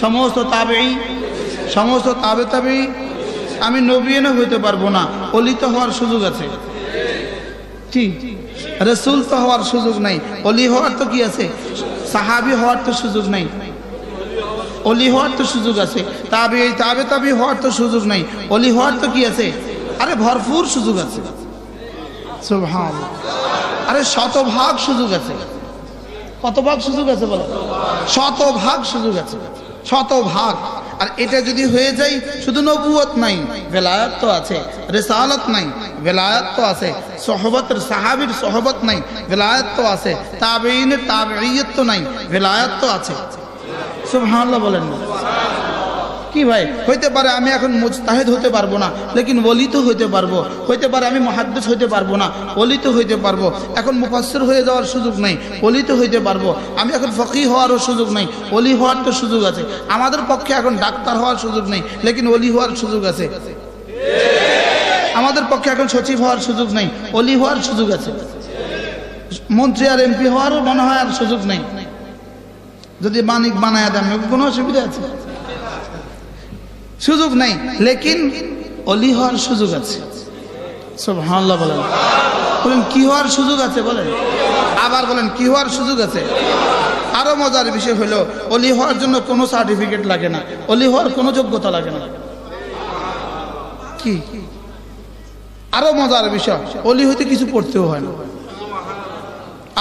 সমস্ত তাবেই সমস্ত তাবে তাবেই আমি নবীনও হইতে পারব না। অলিত হওয়ার সুযোগ আছে। কি? রসুল তো হওয়ার সুযোগ নাই। অলি হওয়ার তো কি আছে? সাহাবি হওয়ার তো সুযোগ নাই। অলি হওয়ার তো সুযোগ আছে। তাবে তাবে তাবি হওয়ার তো সুযোগ নাই। অলি হওয়ার তো কি আছে? আরে ভরপুর সুযোগ আছে। আরে শতভাগ সুযোগ আছে। কত ভাগ সুযোগ আছে বলো? শতভাগ সুযোগ আছে। শতভাগ। আর এটা যদি হয়ে যায়, শুধু নবুয়ত নাই, বেলায়াত তো আছে, রেসালত নাই, বেলায়াত তো আছে সহবত সাহাবির সহবত নাই, বেলায়াত তো আছে তাবেইনের তাবেইয়ত তো নাই, বেলায়াত তো আছে। সুবহানাল্লাহ বলেন না। কি ভাই? হইতে পারে আমি এখন মুজতাহিদ হতে পারব না, লেকিন বলি তো হইতে পারব। হইতে পারে আমি মহাদ্দেশ হইতে পারব না বলি তো হইতে পারব। এখন মুফাসসির হয়ে যাওয়ার সুযোগ নাই তো হইতে পারব। আমি এখন ফকি হওয়ারও সুযোগ নেই অলি হওয়ার তো সুযোগ আছে। আমাদের পক্ষে এখন ডাক্তার হওয়ার সুযোগ নেই, লেকিন অলি হওয়ার সুযোগ আছে। আমাদের পক্ষে এখন সচিব হওয়ার সুযোগ নেই অলি হওয়ার সুযোগ আছে। মন্ত্রী আর এমপি হওয়ারও মনে হয় আর সুযোগ নেই। যদি মানিক বানায় দেন, কোনো অসুবিধা আছে? সুযোগ নাই, লেকিন অলি হওয়ার সুযোগ আছে। সব সুবহানাল্লাহ বলেন। বলেন, কি হওয়ার সুযোগ আছে বলেন? আবার বলেন, কি হওয়ার সুযোগ আছে? আরও মজার বিষয় হলো, অলি হওয়ার জন্য কোনো সার্টিফিকেট লাগে না। অলি হওয়ার কোনো যোগ্যতা লাগে না। কি? আরও মজার বিষয়, অলি হইতে কিছু পড়তেও হয় না।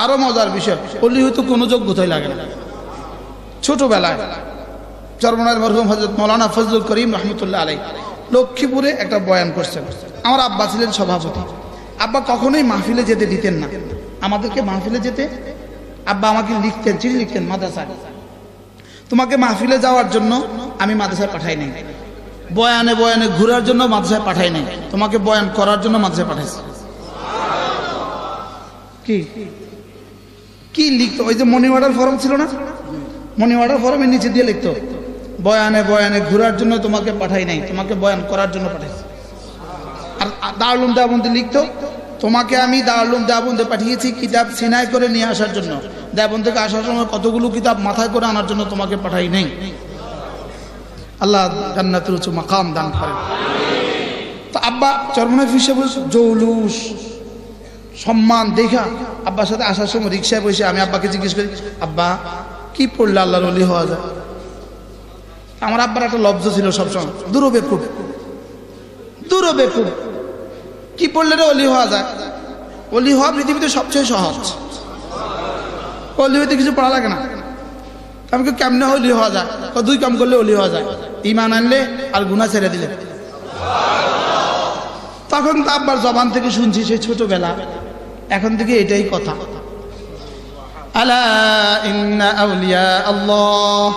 আরও মজার বিষয়, অলি হইতে কোনো যোগ্যতাই লাগে না। ছোটবেলায় চরমনার মরহুম হজরত মৌলানা ফজলুল করিম রহমতুল্লাহ আলাই লক্ষ্মীপুরে একটা বয়ান করছেন। আমার আব্বা ছিলেন সভাপতি। আব্বা কখনোই মাহফিলে যেতে দিতেন না। আমাদেরকে মাহফিলে যেতে? আব্বা আমাকে লিখতেন, চিঠি লিখতেন মাদ্রাসায়। তোমাকে মাহফিলে যাওয়ার জন্য আমি মাদ্রাসায় পাঠাই নাই। বয়ানে বয়ানে ঘোরার জন্য মাদ্রাসায় পাঠাই নাই। তোমাকে বয়ান করার জন্য মাদ্রাসায় পাঠাইছি। কি? কি লিখতো? ওই যে মনি অর্ডার ফর্ম ছিল না? মনি অর্ডার ফর্মের নিচে দিয়ে লিখতো। বয়ানে বয়ানে ঘোরার জন্য তোমাকে পাঠাই নাই, তোমাকে বয়ান করার জন্য পাঠাইছি। আর দারুলুম দেওবন্দি লিখতো, তোমাকে আমি দারুলুম দেওবন্দে পাঠিয়েছি কিতাব সিনাই করে নিয়ে আসার জন্য। দেওবন্দ থেকে আসার সময় কতগুলো কিতাব মাথায় করে আনার জন্য তোমাকে পাঠাই নাই। আল্লাহ জান্নাতুল উঁচু মাকাম দান করেন। তো আব্বা চরমনায় হিসেবে জৌলুস, সম্মান দেখা। আব্বার সাথে আসার সময় রিক্সায় বসে আমি আব্বাকে জিজ্ঞেস করি, আব্বা, কি পড়লে আল্লাহর অলি হওয়া যায়? আমার আব্বার একটা লব্জ ছিল সবসময়। দুরবেকুব দুরবেকুব কি পড়লে রে অলি হওয়া যায়? অলি হওয়া পৃথিবীতে সবচেয়ে সহজ। অলি হইতে কিছু পড়া লাগে না। আমি কেমনে অলি হওয়া যায়? দুই কাম করলে অলি হওয়া যায়। ইমান আনলে আর গুণা ছেড়ে দিলে। তখন তো আব্বার জবান থেকে শুনছি সেই ছোটবেলা। এখন থেকে এটাই কথা। আলা ইন্না আউলিয়া আল্লাহ।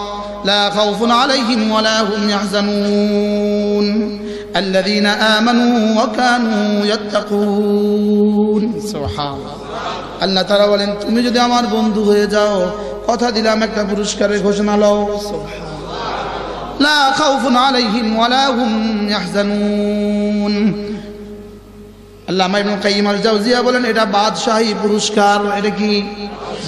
لا خوف عليهم ولا هم يحزنون الذين آمنوا وكانوا يتقون سبحان আল্লাহ তারা বলেন তুমি যদি আমার বন্ধু হয়ে যাও কথা দিলাম একটা পুরস্কারের ঘোষণা লও লা খাউফুন আলাইহিম ওয়ালা হুম ইয়াহজানুন আল্লামা ইবনে কাইয়িম আল জাওজিয়া বলেন, এটা বাদশাহী পুরস্কার। এটা কি?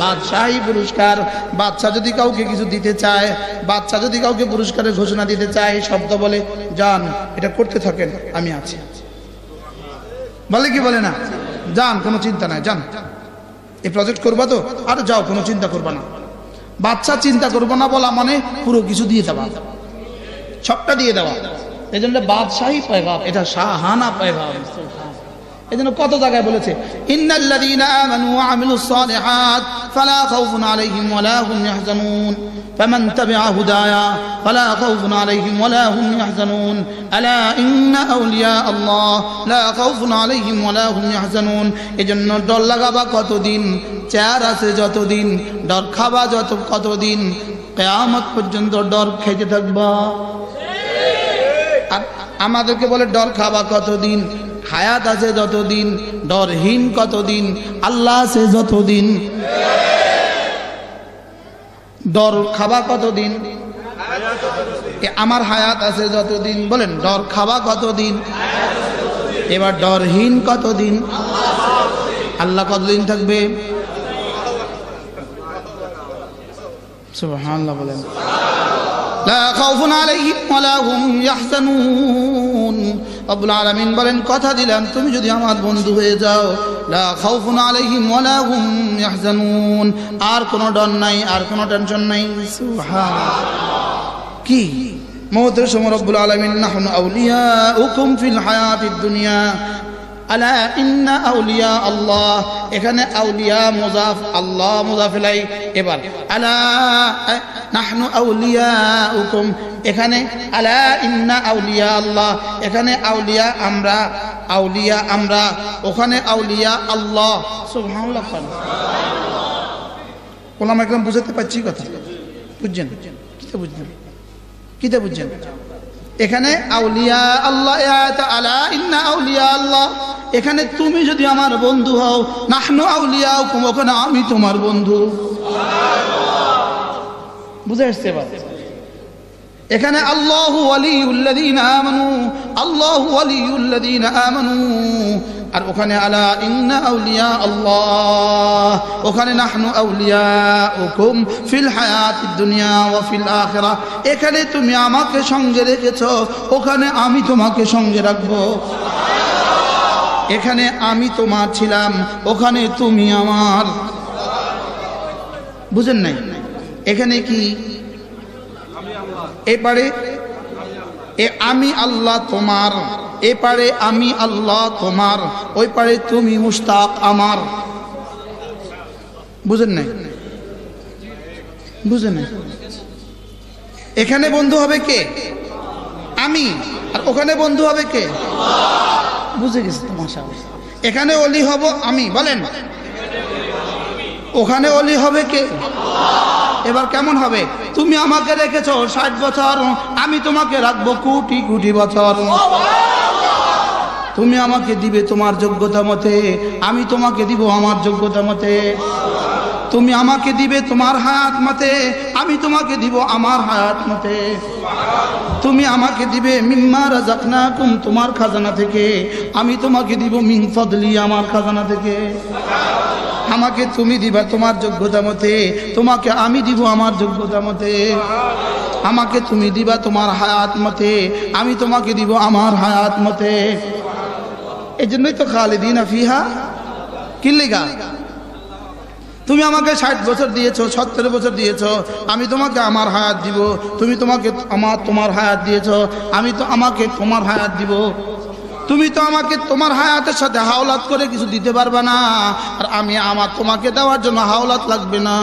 বাদশাহী পুরস্কার। বাচ্চা যদি কাউকে কিছু দিতে চায় বাচ্চা যদি কাউকে পুরস্কারের ঘোষণা দিতে চায় শব্দ বলে যান এটা করতে থাকেন, আমি আছি। বলে কি বলে না? যান কোনো চিন্তা নাই যান এই প্রজেক্ট করবা তো, আর যাও, কোনো চিন্তা করবা না। বাচ্চা চিন্তা করব না বলা মানে পুরো কিছু দিয়ে দেওয়া। সবটা দিয়ে দেওয়া। এই জন্য বাদশাহী পায়গাম, এটা শাহানা পায়গাম। এই জন্য কত জায়গায় বলেছে, ইন্নাল্লাযীনা আমানু ওয়া আমিলুস সালিহাত ফালা খাউফুন আলাইহিম ওয়ালা হুম ইয়াহজানুন। ফামান তাবিআ হুদায়া ফালা খাউফুন আলাইহিম ওয়ালা হুম ইয়াহজানুন। আলা ইন্না আউলিয়া আল্লাহ, লা খাউফুন আলাইহিম ওয়ালা হুম ইয়াহজানুন। এজন্য ডর লাগাবা কতদিন, চেয়ার আছে যতদিন, ডর খাবা যত, কতদিন, কিয়ামত পর্যন্ত ডর খেতে থাকবা। আমাদেরকে বলে, ডর খাবা কতদিন হায়াত আছে যতদিন ডরহীন কতদিন, আল্লাহ আছে যতদিন। ডর খাবা কতদিন? আমার হায়াত আছে যতদিন, বলেন ডর খাবা কতদিন? এবার ডরহীন কতদিন? আল্লাহ কতদিন থাকবে? বলেন। লা খাউফুন আলাইহিম রব্বুল আলামিন বলেন, কথা দিলাম, তুমি যদি আমার বন্ধু হয়ে যাও, লা খাউফুন আলাইহিম ওয়ালা হুম ইয়াহজানুন। আর কোনো ডর নাই, আর কোনো টেনশন নাই। সুবহানাল্লাহ। কি? মহতের সময় রব্বুল আলামিন, নাহনু আউলিয়াউকুম ফিল হায়াতিদ দুনিয়া। আলা ইন্না আউলিয়া আল্লাহ। এখানে আউলিয়া, মুজাফ, আল্লাহ, মুজাফিলাই, এবার। আলা নাহনু আউলিয়াউকুম। এখানে আলা ইন্না আউলিয়া আল্লাহ। এখানে আউলিয়া আমরা আউলিয়া আমরা। ওখানে আউলিয়া আল্লাহ। সুবহানাল্লাহ ওলামা একদম বুঝাতে পারছি কথা। বুঝছেন? কিতা বুঝছেন? কিতা বুঝছেন? এখানে আউলিয়া আল্লাহ আলা ইন্না আউলিয়া আল্লাহ। এখানে তুমি যদি আমার বন্ধু হও, নাহনু আউলিয়া ওখানে আমি তোমার বন্ধু। বুঝে আসছে এবার? এখানে আল্লাহ উল্লাদিন আমানু, আল্লাহ উল্লাদিন আমানু। আর ওখানে আলা ইন্না আউলিয়া আল্লাহ। ওখানে নাহনু আউলিয়াউকুম ফিল হায়াতিদ দুনিয়া ওয়া ফিল আখিরাহ এখানে তুমি আমাকে সঙ্গে রেখেছো, ওখানে আমি তোমাকে সঙ্গে রাখব। এখানে আমি তোমার ছিলাম, ওখানে তুমি আমার। বুঝেন নাই? এখানে কি? এবারে এ আমি আল্লাহ তোমার। এপারে আমি আল্লাহ তোমার, ওই পারে তুমি মুস্তাক আমার। বুঝেন নাই? বুঝেন নাই? এখানে বন্ধু হবে কে? আমি। আর ওখানে বন্ধু হবে কে? বুঝে গেছি তো মাসা এখানে অলি হব আমি, বলেন। ওখানে অলি হবে কে? এবার কেমন হবে? তুমি আমাকে রেখেছো ষাট বছর, আমি তোমাকে রাখব কোটি কোটি বছর। তুমি আমাকে দিবে তোমার যোগ্যতা মতে, আমি তোমাকে দিব আমার যোগ্যতা মতে। তুমি আমাকে দিবে তোমার হায়াত মতে, আমি তোমাকে দিব আমার হায়াত মতে। তুমি আমাকে দিবে, মিম্মা রাজাকনাকুম তোমার খাজানা থেকে, আমি তোমাকে দিব মিন ফদলি আমার খাজানা থেকে। আমাকে তুমি দিবা তোমার যোগ্যতা মতে, তোমাকে আমি দিব আমার যোগ্যতা মতে। আমাকে তুমি দিবা তোমার হায়াত মতে, আমি তোমাকে দিব আমার হায়াত মতে। এই জন্যই তো খালিদিন ফিহা কিল্লিগা। তুমি আমাকে ষাট বছর দিয়েছ, সত্তর বছর দিয়েছ, আমি তোমাকে আমার হায়াত দিব, তুমি তোমাকে আমার তোমার হায়াত দিয়েছ, আমি তো আমাকে তোমার হায়াত দিব। তুমি তো আমাকে তোমার হায়াতের সাথে হাওলাত করে কিছু দিতে পারবে না, আর আমি আমার তোমাকে দেওয়ার জন্য হাওলাত লাগবে না।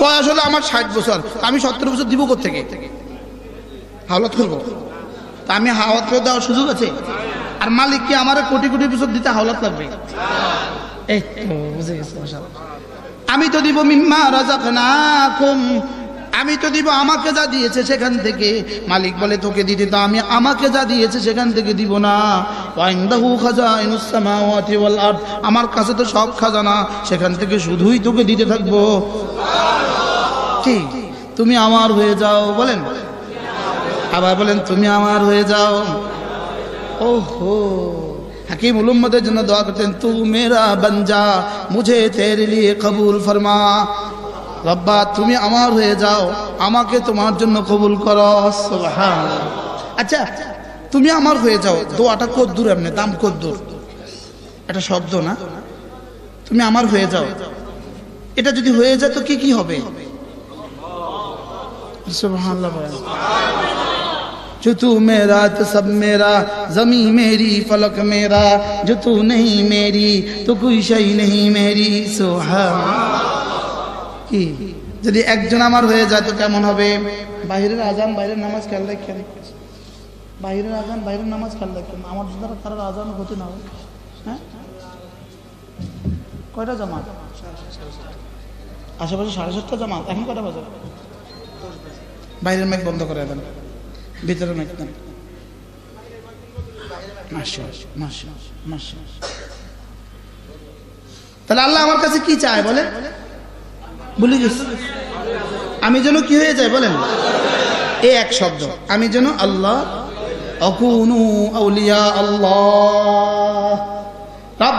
বয়স আমার ষাট বছর, আমি সত্তর বছর দিব থেকে হাওলাত করব। তা আমি হাওলাত করে দেওয়ার সুযোগ আছে? আর মালিক কি আমার কোটি কোটি বছর দিতে হাওলাত লাগবে। আমি তো দিব মিম্মা রাজাকনাকুম। আমি তো দিব আমাকে যা দিয়েছে সেখান থেকে। মালিক বলে, তোকে দিতে তো আমি আমাকে যা দিয়েছে সেখান থেকে দিব না। আমার কাছে তো সব খাজানা, সেখান থেকে শুধুই তোকে দিতে থাকব। তুমি আমার হয়ে যাও, বলেন। আবার বলেন, তুমি আমার হয়ে যাও। ওহো, হাকিম উলুম্মদের জন্য দোয়া করতেন, তু মেরা বঞ্জা মুঝে তেরে লিয়ে কবুল ফরমা। রব্বা, তুমি আমার হয়ে যাও, আমাকে তোমার জন্য কবুল করো। আচ্ছা তুমি আমার হয়ে যাও, দোয়াটা কদ্দূর এমনি? দাম কদ্দূর এটা শব্দ না? তুমি আমার হয়ে যাও। এটা যদি হয়ে যায় তো কি কি হবে? সুবহানাল্লাহ। जो तू मेरा तो सब मेरा जमी मेरी फलक मेरा जो तू नहीं मेरी तो कोई शई नहीं मेरी সোহান কি যদি একজন আমার হয়ে যায় তো কেমন হবে বাইরের আজান বাইরের নামাজ খেয়াল রাখেন বাইরের আজান বাইরের নামাজ খেয়াল রাখেন আমার দ্বারা কারোর আজান হতে না হয় হ্যাঁ কয়টা জামাত আশেপাশে সাড়ে সাতটা জামাত এখন কয়টা বাজে বাইরের মেঘ বন্ধ করে দেন মাশাআল্লাহ, মাশাআল্লাহ। তাহলে আল্লাহ আমার কাছে কি চায় বলে? গেছি। আমি যেন কি হয়ে যায় বলেন? এ এক শব্দ। আমি যেন আল্লাহ আউলিয়া আল্লাহ।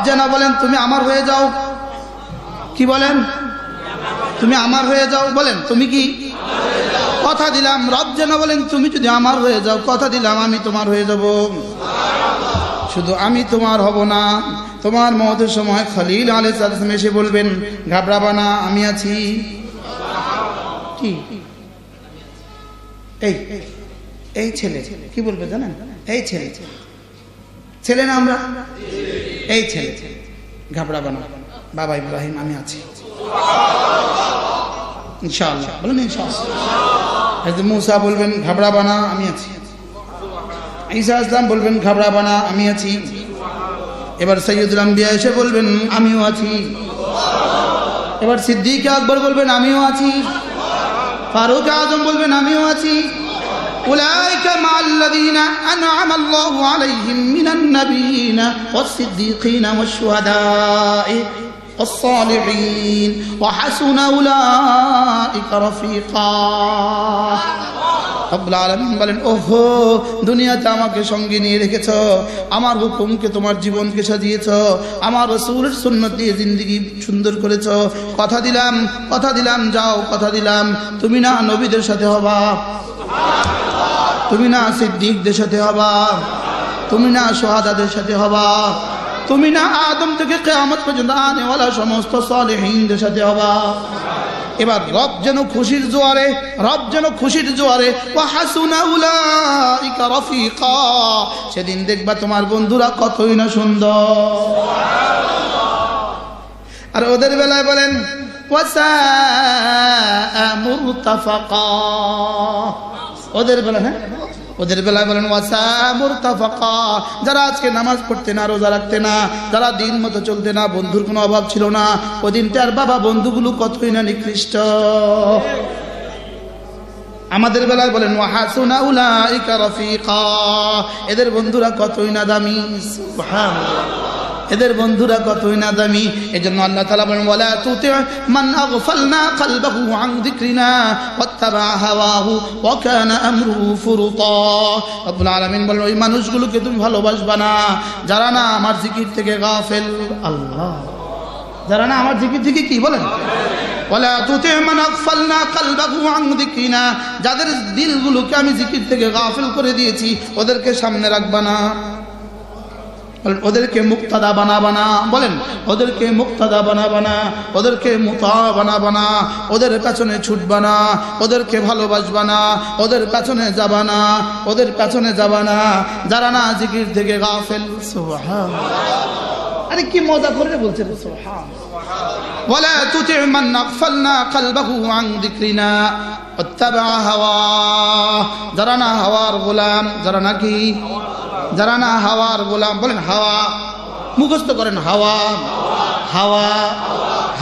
যেন বলেন তুমি আমার হয়ে যাও। কি বলেন? তুমি আমার হয়ে যাও। বলেন তুমি কি কথা দিলাম, রব যেন বলেন, তুমি যদি আমার হয়ে যাও, কথা দিলাম, আমি তোমার হয়ে যাব। শুধু আমি তোমার হব না, তোমার মহতের সময় খলিল আলে সালাম এসে বলবেন, ঘাবড়াবা না, আমি আছি। কি? এই এই ছেলে, কি বলবে জানেন? এই ছেলে। ছেলে না আমরা? এই ছেলে। ঘাবড়াবা না। বাবা ইব্রাহিম, আমি আছি। ইনশাআল্লাহ, বলেন ইনশাআল্লাহ। হযরত মুসা বলবেন ঘাবড়াবা না আমি আছি ঈসা ইসলাম বলবেন ঘাবড়াবা না আমি আছি এবার সৈয়দুল আম্বিয়া এসে বলবেন আমিও আছি এবার সিদ্দিক আকবর বলবেন আমিও আছি ফারুক আজম বলবেন আমিও আছি أولئك مع الذين أنعم الله عليهم من النبيين والصديقين والشهداء والصالحين وحسن أولئك رفيقا রব্বুল আলামিন বলেন ওহো দুনিয়াতে আমাকে সঙ্গে নিয়ে রেখেছ আমার হুকুমকে তোমার জীবনকে সাজিয়েছ আমার রসুলের সুন্নত দিয়ে জিন্দগি সুন্দর করেছ কথা দিলাম কথা দিলাম যাও কথা দিলাম তুমি না নবীদের সাথে হবা তুমি না সিদ্দিকদের সাথে হবা তুমি না সোহাদাদের সাথে হবা তুমি না আদম থেকে কেয়ামত পর্যন্ত আনেওয়ালা সমস্ত সালেহীনদের সাথে হবা। এবার রব যেন খুশির জোয়ারে, রব যেন খুশির জোয়ারে ও হাসুনা উলাইকা সেদিন দেখবা তোমার বন্ধুরা কতই না সুন্দর। আর ওদের বেলায় বলেন ওদের বেলা হ্যাঁ? ওদের বেলায় বলেন যারা আজকে নামাজ পড়তে না, রোজা রাখতে না, যারা দিন মতো চলতে না, বন্ধুর কোনো অভাব ছিল না ওই দিনটার বাবা বন্ধুগুলো কতই না নিকৃষ্ট। আমাদের বেলায় বলেন, ওয়াহাসুনা উলাইকা রফিকা। এদের বন্ধুরা কতই না দামি। এদের বন্ধুরা কতই না দামি। এজন্য আল্লাহ তাআলা বলেন, ওয়ালা তুতি মান আগফালনা কলবাহু আন যিকরিনা ওয়াত্তাবা হাওয়াহু ওয়া কানা আমরুহু ফুরুতা। রব্বুল আলামিন বলেন, ওই মানুষগুলোকে তুমি ভালোবাসবা না। যারা না আমার জিকির থেকে গাফেল, আল্লাহ। যারা না আমার জিকির থেকে কি বলেন? যাদের দিলগুলোকে আমি জিকির থেকে গাফেল করে দিয়েছি, ওদেরকে সামনে রাখবা না। ওদেরকে মুক্তাদা বানা বানা, বলেন, ওদেরকে মুক্তাদা বানা বানা, ওদেরকে মুতা বানা বানা, ওদের পেছনে ছুটবা না ওদেরকে ভালোবাসবা না ওদের পেছনে যাবা না ওদের পেছনে যাবা না যারা না জিকির থেকে গাফেল সোহা আরে কি মজা করে বলছে সোহা ولا تطع من أغفلنا قلبه عن ذكرنا واتبع هواه যারা না হাওয়ার গোলাম যারা নাকি যারা না হাওয়ার গোলাম বলেন হাওয়া মুখস্থ করেন হাওয়া হাওয়া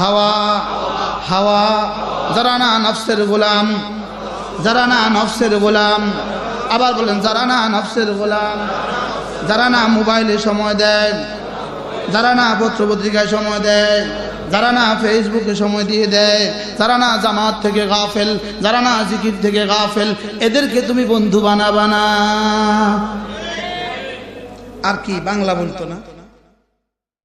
হাওয়া হাওয়া যারা না নফসের গোলাম যারা না নফসের গোলাম আবার বলেন যারা না নফসের গোলাম যারা না মোবাইলে সময় দেয় যারা না পত্র পত্রিকায় সময় দেয় যারা না ফেসবুকে সময় দিয়ে দেয়, যারা না জামাত থেকে গাফেল, যারা না জিকির থেকে গাফেল, এদেরকে তুমি বন্ধু বানাবানা আর কি, বাংলা বলতো না?